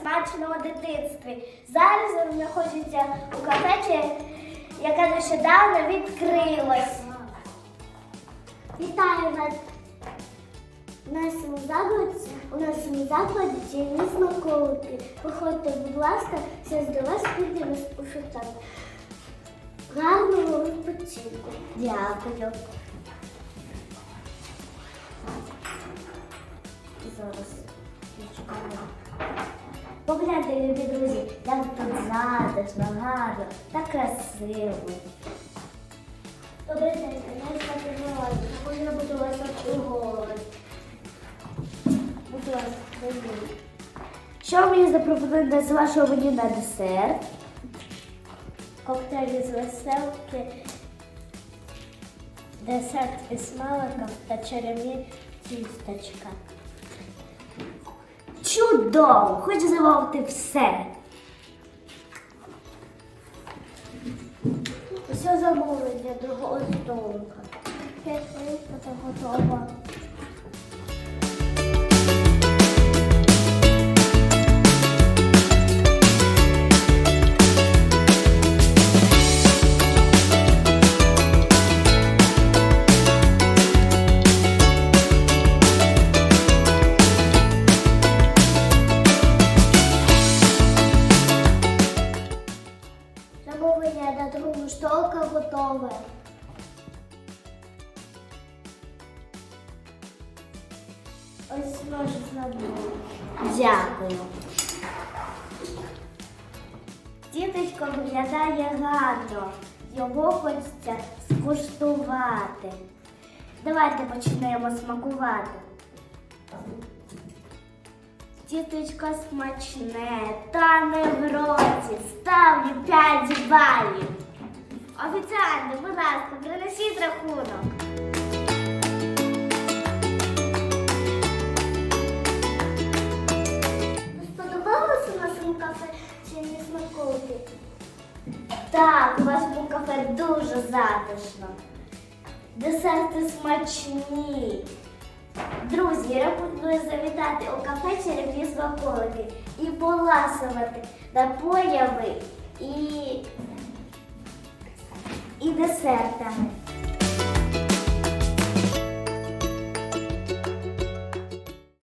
смачно у дитинстві. Зараз ви знаходиться у кафе, яке нещодавно відкрилось. Вітаю вас! У нашому закладі, у нашому закладі чайні смаколики. Виходьте, будь ласка, зараз до вас піде розпушитати. Гарного відпочинку. Дякую. Зараз відчекаємо. Погляньте, любі друзі, як тут затишно, гарно та красиво. Добрий день, мене звати Меланія. Можна буду вас обслуговувати. Будь ласка, зайдіть. Що мені запропонуєте з вашого меню на десерт? Коктейлі з веселки, десерт із смаликом та черемі тістечка. Чудово! Хочу замовити все. Все замовлення другого столика. П'ять готово. Замовлення на другу столика готове. Ось ваш замовлення. Дякую. Діточко виглядає гарно. Його хочеться скуштувати. Давайте почнемо смакувати. Тіточка смачне, та не в роті. Ставлю 5 балів. Офіціально, будь ласка, принесіть рахунок. Сподобалося нашому кафе чи не смаколики? Так, у вашому кафе дуже затишно. Десерти смачні. Друзі, рекомендую завітати у кафе «Черевні смаколики і поласувати напоями і, і десертами.